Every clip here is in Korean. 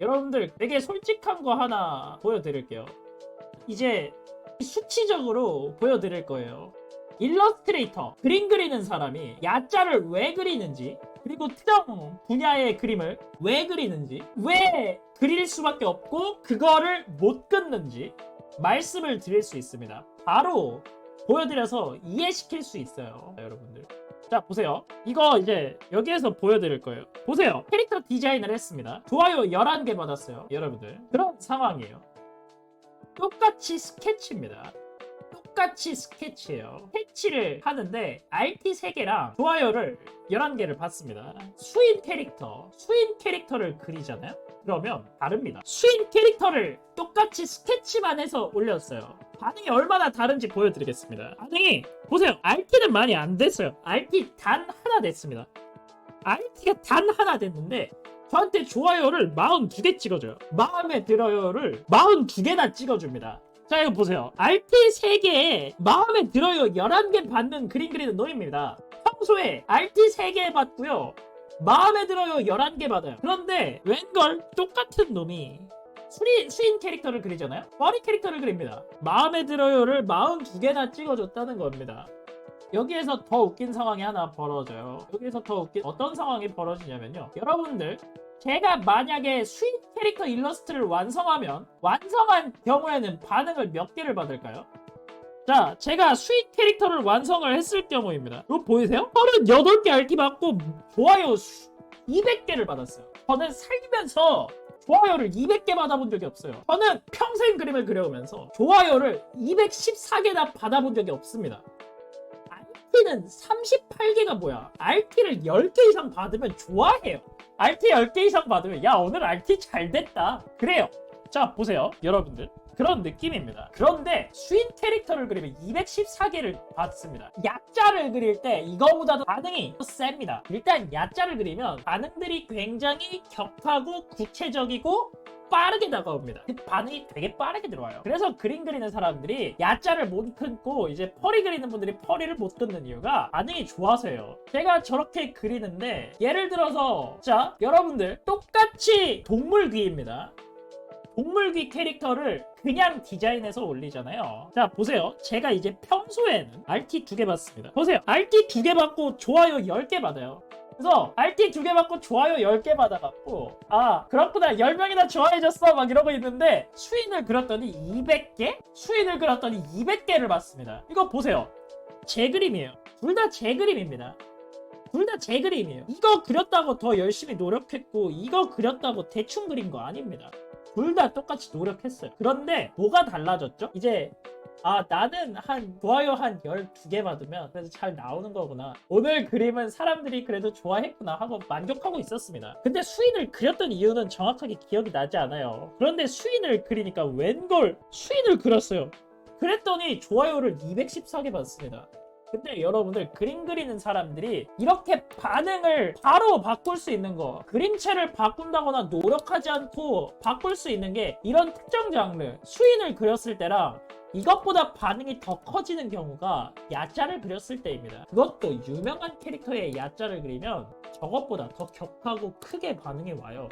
여러분들 되게 솔직한 거 하나 보여드릴게요. 이제 수치적으로 보여드릴 거예요. 일러스트레이터, 그림 그리는 사람이 야자를 왜 그리는지, 그리고 특정 분야의 그림을 왜 그리는지, 왜 그릴 수밖에 없고, 그거를 못 끊는지, 말씀을 드릴 수 있습니다. 바로 보여드려서 이해시킬 수 있어요, 여러분들. 자, 보세요. 이거 이제 여기에서 보여드릴 거예요. 보세요. 캐릭터 디자인을 했습니다. 좋아요 11개 받았어요, 여러분들. 그런 상황이에요. 똑같이 스케치입니다. 똑같이 스케치예요. 스케치를 하는데 RT 3개랑 좋아요를 11개를 받습니다. 수인 캐릭터, 수인 캐릭터를 그리잖아요? 그러면 다릅니다. 수인 캐릭터를 똑같이 스케치만 해서 올렸어요. 반응이 얼마나 다른지 보여드리겠습니다. 반응이 보세요. RT는 많이 안 됐어요. RT 단 하나 됐습니다. RT가 단 하나 됐는데 저한테 좋아요를 42개 찍어줘요. 마음에 들어요를 42개나 찍어줍니다. 자, 이거 보세요. RT 3개에 마음에 들어요 11개 받는 그림 그리는 놈입니다. 평소에 RT 3개 받고요. 마음에 들어요 11개 받아요. 그런데 웬걸 똑같은 놈이 수리, 수인 캐릭터를 그리잖아요? 머리 캐릭터를 그립니다. 마음에 들어요를 42개나 찍어줬다는 겁니다. 여기에서 더 웃긴 상황이 하나 벌어져요. 여기에서 더 웃긴 어떤 상황이 벌어지냐면요. 여러분들 제가 만약에 수인 캐릭터 일러스트를 완성하면 완성한 경우에는 반응을 몇 개를 받을까요? 자, 제가 수인 캐릭터를 완성을 했을 경우입니다. 이거 보이세요? 38개 RT 받고 좋아요 200개를 받았어요. 저는 살면서 좋아요를 200개 받아본 적이 없어요. 저는 평생 그림을 그려오면서 좋아요를 214개나 받아본 적이 없습니다. RT는 38개가 뭐야? RT를 10개 이상 받으면 좋아해요. RT 10개 이상 받으면 야 오늘 RT 잘 됐다. 그래요. 자 보세요 여러분들. 그런 느낌입니다. 그런데 수인 캐릭터를 그리면 214개를 받습니다. 야자를 그릴 때 이거보다도 반응이 더 셉니다. 일단 야자를 그리면 반응들이 굉장히 격하고 구체적이고 빠르게 다가옵니다. 그 반응이 되게 빠르게 들어와요. 그래서 그림 그리는 사람들이 야자를 못 끊고 이제 펄이 그리는 분들이 펄이를 못 끊는 이유가 반응이 좋아서예요. 제가 저렇게 그리는데 예를 들어서 자 여러분들 똑같이 동물 귀입니다. 동물 귀 캐릭터를 그냥 디자인해서 올리잖아요. 자, 보세요. 제가 이제 평소에는 RT 두 개 받습니다. 보세요. RT 두 개 받고 좋아요 10개 받아요. 그래서 RT 두 개 받고 좋아요 10개 받아갖고 아 그렇구나 10명이나 좋아해줬어 막 이러고 있는데 수인을 그렸더니 200개? 수인을 그렸더니 200개를 받습니다. 이거 보세요. 제 그림이에요. 둘 다 제 그림입니다. 둘 다 제 그림이에요. 이거 그렸다고 더 열심히 노력했고 이거 그렸다고 대충 그린 거 아닙니다. 둘 다 똑같이 노력했어요. 그런데 뭐가 달라졌죠? 이제 아 나는 한 좋아요 한 12개 받으면 그래도 잘 나오는 거구나. 오늘 그림은 사람들이 그래도 좋아했구나 하고 만족하고 있었습니다. 근데 수인을 그렸던 이유는 정확하게 기억이 나지 않아요. 그런데 수인을 그리니까 웬걸? 수인을 그렸어요. 그랬더니 좋아요를 214개 받습니다 근데 여러분들 그림 그리는 사람들이 이렇게 반응을 바로 바꿀 수 있는 거 그림체를 바꾼다거나 노력하지 않고 바꿀 수 있는 게 이런 특정 장르 수인을 그렸을 때랑 이것보다 반응이 더 커지는 경우가 야자를 그렸을 때입니다. 그것도 유명한 캐릭터의 야자를 그리면 저것보다 더 격하고 크게 반응이 와요.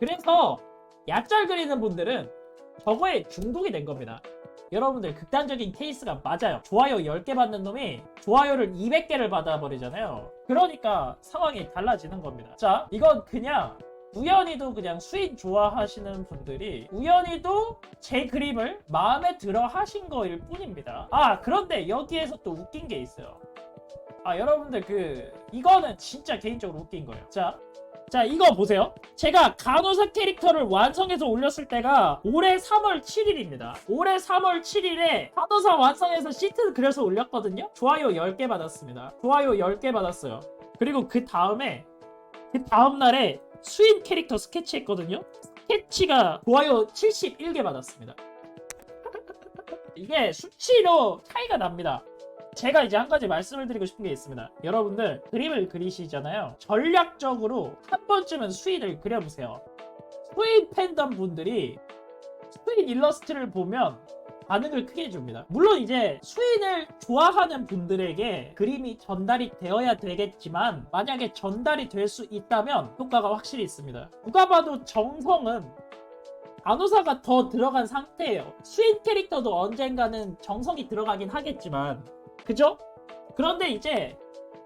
그래서 야자를 그리는 분들은 저거에 중독이 된 겁니다. 여러분들 극단적인 케이스가 맞아요. 좋아요 10개 받는 놈이 좋아요를 200개를 받아버리잖아요. 그러니까 상황이 달라지는 겁니다. 자, 이건 그냥 우연히도 그냥 수인 좋아하시는 분들이 우연히도 제 그림을 마음에 들어 하신 거일 뿐입니다. 아, 그런데 여기에서 또 웃긴 게 있어요. 아, 여러분들 그 이거는 진짜 개인적으로 웃긴 거예요. 자, 자 이거 보세요. 제가 간호사 캐릭터를 완성해서 올렸을 때가 올해 3월 7일입니다. 올해 3월 7일에 간호사 완성해서 시트 그려서 올렸거든요. 좋아요 10개 받았습니다. 좋아요 10개 받았어요. 그리고 그 다음에 그 다음 날에 수인 캐릭터 스케치 했거든요. 스케치가 좋아요 71개 받았습니다. 이게 수치로 차이가 납니다. 제가 이제 한 가지 말씀을 드리고 싶은 게 있습니다. 여러분들 그림을 그리시잖아요. 전략적으로 한 번쯤은 수인을 그려보세요. 수인 팬덤 분들이 수인 일러스트를 보면 반응을 크게 해줍니다. 물론 이제 수인을 좋아하는 분들에게 그림이 전달이 되어야 되겠지만 만약에 전달이 될 수 있다면 효과가 확실히 있습니다. 누가 봐도 정성은 간호사가 더 들어간 상태예요. 수인 캐릭터도 언젠가는 정성이 들어가긴 하겠지만 그죠? 그런데 이제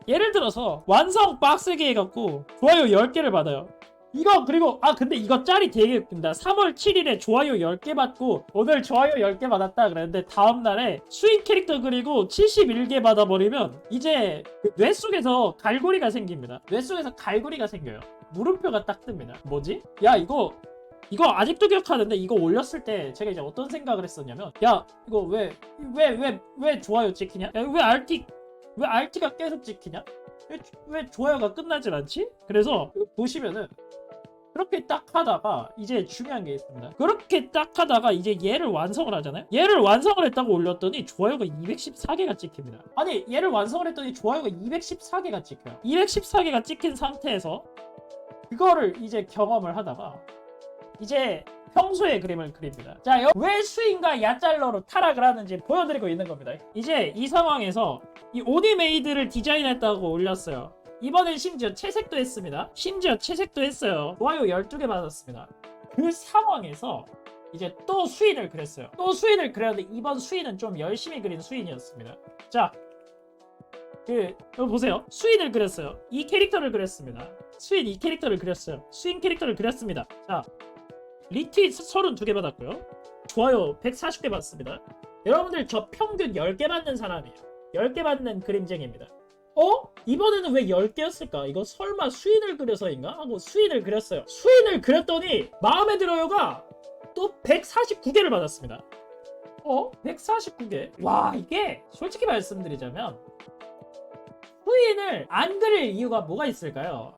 예를 들어서 완성 빡세게 해갖고 좋아요 10개를 받아요. 이거 그리고 아 근데 이거 짤이 되게 웃긴다 3월 7일에 좋아요 10개 받고 오늘 좋아요 10개 받았다 그랬는데 다음날에 수인 캐릭터 그리고 71개 받아버리면 이제 그뇌 속에서 갈고리가 생깁니다 뇌 속에서 갈고리가 생겨요 물음표가 딱 뜹니다 뭐지? 야 이거 이거 아직도 기억하는데 이거 올렸을 때 제가 이제 어떤 생각을 했었냐면 야 이거 왜 왜 왜 왜 좋아요 찍히냐? 야, 왜 RT 왜 RT가 계속 찍히냐? 왜, 왜 좋아요가 끝나질 않지? 그래서 보시면은 그렇게 딱 하다가 이제 중요한 게 있습니다. 그렇게 딱 하다가 이제 얘를 완성을 하잖아요. 얘를 완성을 했다고 올렸더니 좋아요가 214개가 찍힙니다. 아니 얘를 완성을 했더니 좋아요가 214개가 찍혀요. 214개가 찍힌 상태에서 그거를 이제 경험을 하다가 이제 평소의 그림을 그립니다. 자, 여- 왜 수인과 야잘러로 타락을 하는지 보여드리고 있는 겁니다. 이제 이 상황에서 이 오디메이드를 디자인했다고 올렸어요. 이번엔 심지어 채색도 했습니다. 심지어 채색도 했어요. 좋아요 12개 받았습니다. 그 상황에서 이제 또 수인을 그렸어요. 또 수인을 그렸는데 이번 수인은 좀 열심히 그린 수인이었습니다. 자, 그 여기 보세요. 수인을 그렸어요. 이 캐릭터를 그렸습니다. 수인 이 캐릭터를 그렸어요. 수인 캐릭터를 그렸습니다. 자, 리트윗 32개 받았고요. 좋아요 140개 받습니다. 여러분들 저 평균 10개 받는 사람이에요. 10개 받는 그림쟁입니다. 어? 이번에는 왜 10개였을까? 이거 설마 수인을 그려서인가? 하고 수인을 그렸어요. 수인을 그렸더니 마음에 들어요가 또 149개를 받았습니다. 어? 149개? 와 이게 솔직히 말씀드리자면 수인을 안 그릴 이유가 뭐가 있을까요?